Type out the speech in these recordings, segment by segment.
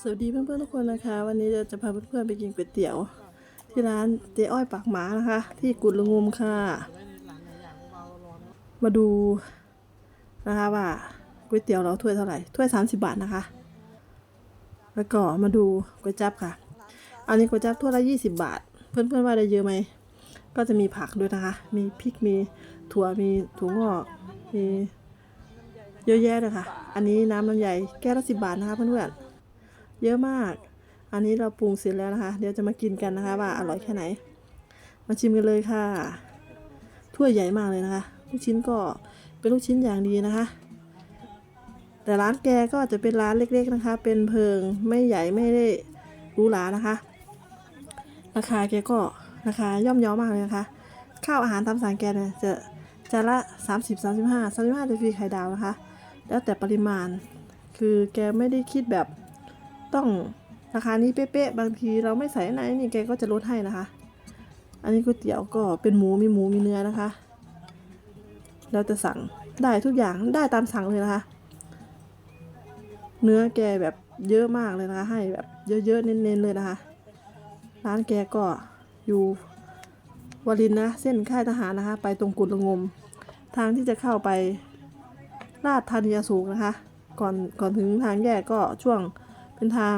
สวัสดีเพื่อนๆทุกคนนะคะ วันนี้เราจะพาเพื่อนๆไปกินก๋วยเตี๋ยว ที่ร้านเจ๊อ้อยปากหมานะคะ ที่กุดลงมค่ะ มาดูนะคะว่าก๋วยเตี๋ยวเราถ้วยเท่าไหร่ถ้วย 30 บาทนะคะ แล้วก็มาดูก๋วยจั๊บค่ะ อันนี้ก๋วยจั๊บถ้วยละ 20 บาท เพื่อนๆว่าได้เยอะไหมก็จะมีผักด้วยนะคะ มีพริกมีถั่วมีถั่วงอกมีเยอะแยะเลยค่ะ อันนี้น้ำลำไยแก้วละสิบบาทนะคะเพื่อนๆ เยอะมาก อันนี้เราปรุงเสร็จแล้วนะคะ เดี๋ยวจะมากินกันนะคะ ว่าอร่อยแค่ไหน มาชิมกันเลยค่ะ ถ้วยใหญ่มากเลยนะคะ ลูกชิ้นก็เป็นลูกชิ้นอย่างดีนะคะ แต่ร้านแกก็จะเป็นร้านเล็ก ๆนะคะ เป็นเพิงไม่ใหญ่ไม่ได้หรูหรานะคะ ราคาแกก็ราคาย่อมเยาวมากเลยนะคะ ข้าวอาหารตามสั่งแกเนี่ยจะจานละ 30 35 35จะฟรีไข่ดาวนะคะ แล้วแต่ปริมาณ คือแกไม่ได้คิดแบบ ต้องราคานี้เป๊ะๆบางทีเราไม่ใส่ไหนนี่แกก็จะลดให้นะคะ อันนี้ก๋วยเตี๋ยวก็เป็นหมูมีหมูมีเนื้อนะคะแล้วจะสั่งได้ทุกอย่างได้ตามสั่งเลยนะคะ เนื้อแกแบบเยอะมากเลยนะคะ ให้แบบเยอะๆเน้นๆเลยนะคะ ร้านแกก็อยู่วรินนะเส้นค่ายทหารนะคะ ไปตรงกุดละงม ทางที่จะเข้าไปลาดธานีอสูงนะคะ ก่อนก่อนถึงทางแยกก็ช่วง เป็นทาง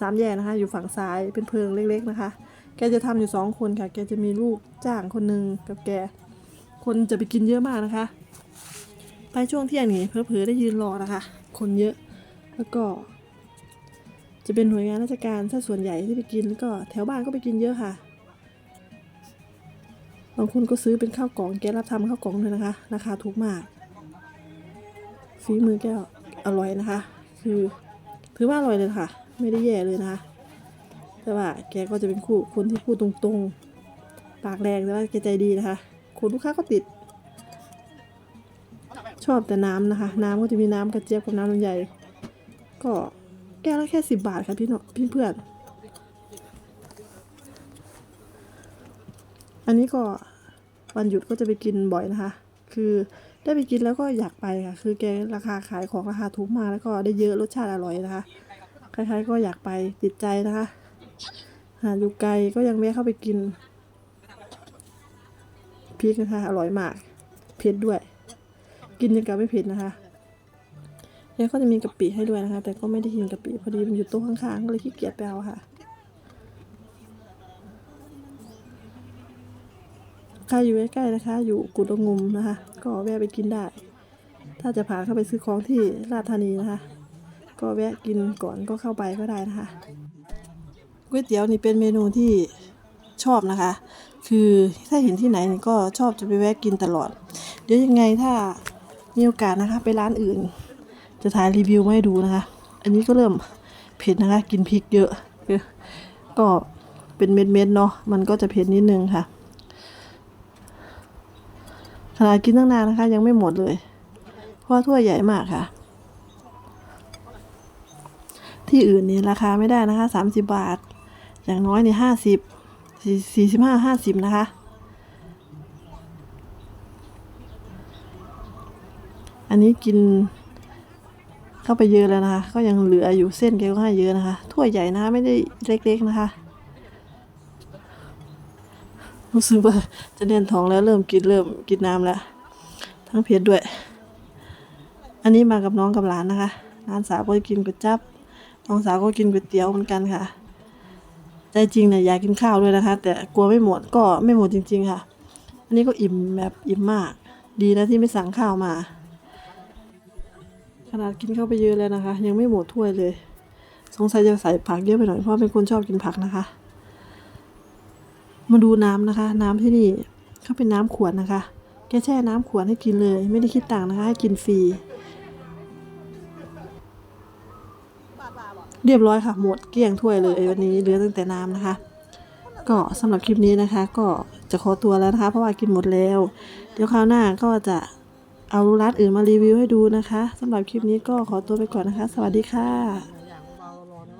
สามแยกนะคะ อยู่ฝั่งซ้ายเป็นเพิงเล็ก ๆนะคะ แกจะทำอยู่สองคนค่ะ แกจะมีลูกจ้างคนหนึ่งกับแก คนจะไปกินเยอะมากนะคะ ไปช่วงเที่ยงนี้เพอๆได้ยืนรอนะคะ คนเยอะแล้วก็ จะเป็นหน่วยงานราชการถ้าส่วนใหญ่ที่ไปกินแล้วก็แถวบ้านก็ไปกินเยอะค่ะบางคนก็ซื้อเป็นข้าวกล่องแกรับทำข้าวกล่องเลยนะคะราคาถูกมากฝีมือแกอร่อยนะคะ คือ ถือว่าอร่อยเลยค่ะ ไม่ได้แย่เลยนะคะ แต่ว่าแกก็จะเป็นคู่คนที่พูดตรงๆ ปากแรงแต่ว่าแกใจดีนะคะ คนลูกค้าก็ติด ชอบแต่น้ำนะคะ น้ำก็จะมีน้ำกระเจี๊ยบกับน้ำลำไยก็แก้วละแค่สิบบาทค่ะพี่เนาะพี่เพื่อน อันนี้ก็วันหยุดก็จะไปกินบ่อยนะคะ คือได้ไปกินแล้วก็อยากไปค่ะ คือแกราคาขายของราคาถูกมากแล้วก็ได้เยอะรสชาติอร่อยนะคะ ใครๆก็อยากไปติดใจนะคะหาอยู่ไกลก็ยังแวะเข้าไปกินพริกนะคะ อร่อยมาก เผ็ดด้วย กินยังกับไม่เผ็ดนะคะแล้วก็จะมีกะปิให้ด้วยนะคะ แต่ก็ไม่ได้กินกะปิพอดีมันอยู่โต๊ะข้างๆก็เลยขี้เกียจไปเอาค่ะ ใครอยู่ใกล้ๆนะคะ อยู่กุดงมนะคะ ก็แวะไปกินได้ ถ้าจะผ่านเข้าไปซื้อของที่ราชธานีนะคะ ก็แวะกินก่อนก็เข้าไปก็ได้นะคะก๋วยเตี๋ยวนี่เป็นเมนูที่ชอบนะคะ คือถ้าเห็นที่ไหนก็ชอบจะไปแวะกินตลอด เดี๋ยวยังไงถ้ามีโอกาสนะคะ ไปร้านอื่น จะถ่ายรีวิวมาให้ดูนะคะ อันนี้ก็เริ่มเผ็ดนะคะ กินพริกเยอะ ก็เป็นเม็ดๆเนาะ มันก็จะเผ็ดนิดนึงค่ะ ขนาดกินตั้งนานนะคะ ยังไม่หมดเลย เพราะถ้วยใหญ่มากค่ะ ที่อื่นนี่ราคาไม่ได้นะคะสามสิบบาท อย่างน้อยนี่ห้าสิบสี่สิบห้าห้าสิบนะคะ อันนี้กิน เข้าไปเยอะแล้วนะคะ ก็ยังเหลืออยู่เส้นแกก็ให้เยอะนะคะ ถ้วยใหญ่นะคะไม่ได้เล็กๆนะคะ รู้สึกว่าจะเด่นท้องแล้วเริ่มกินเริ่มกินน้ำแล้วทั้งเผ็ดด้วย อันนี้มากับน้องกับหลานนะคะหลานสาวก็กินก๋วยจั๊บน้องสาวก็กินก๋วยเตี๋ยวเหมือนกันค่ะ ใจจริงเนี่ยอยากกินข้าวด้วยนะคะ แต่กลัวไม่หมดก็ไม่หมดจริง ๆ ค่ะ อันนี้ก็อิ่มแบบอิ่มมาก ดีนะที่ไม่สั่งข้าวมา ขนาดกินเข้าไปเยอะแล้วนะคะ ยังไม่หมดถ้วยเลย สงสัยจะใส่ผักเยอะไปหน่อยเพราะเป็นคนชอบกินผักนะคะ มาดูน้ำนะคะ น้ำที่นี่เขาเป็นน้ำขวดนะคะ แกแช่น้ำขวดให้กินเลย ไม่ได้คิดตังนะคะ ให้กินฟรีเรียบร้อยค่ะ หมดเกลี้ยงถ้วยเลยวันนี้เหลือตั้งแต่น้ำนะคะ ก็สำหรับคลิปนี้นะคะ ก็จะขอตัวแล้วนะคะ เพราะว่ากินหมดแล้ว เดี๋ยวคราวหน้าก็จะเอาร้านอื่นมารีวิวให้ดูนะคะสำหรับคลิปนี้ก็ขอตัวไปก่อนนะคะ สวัสดีค่ะ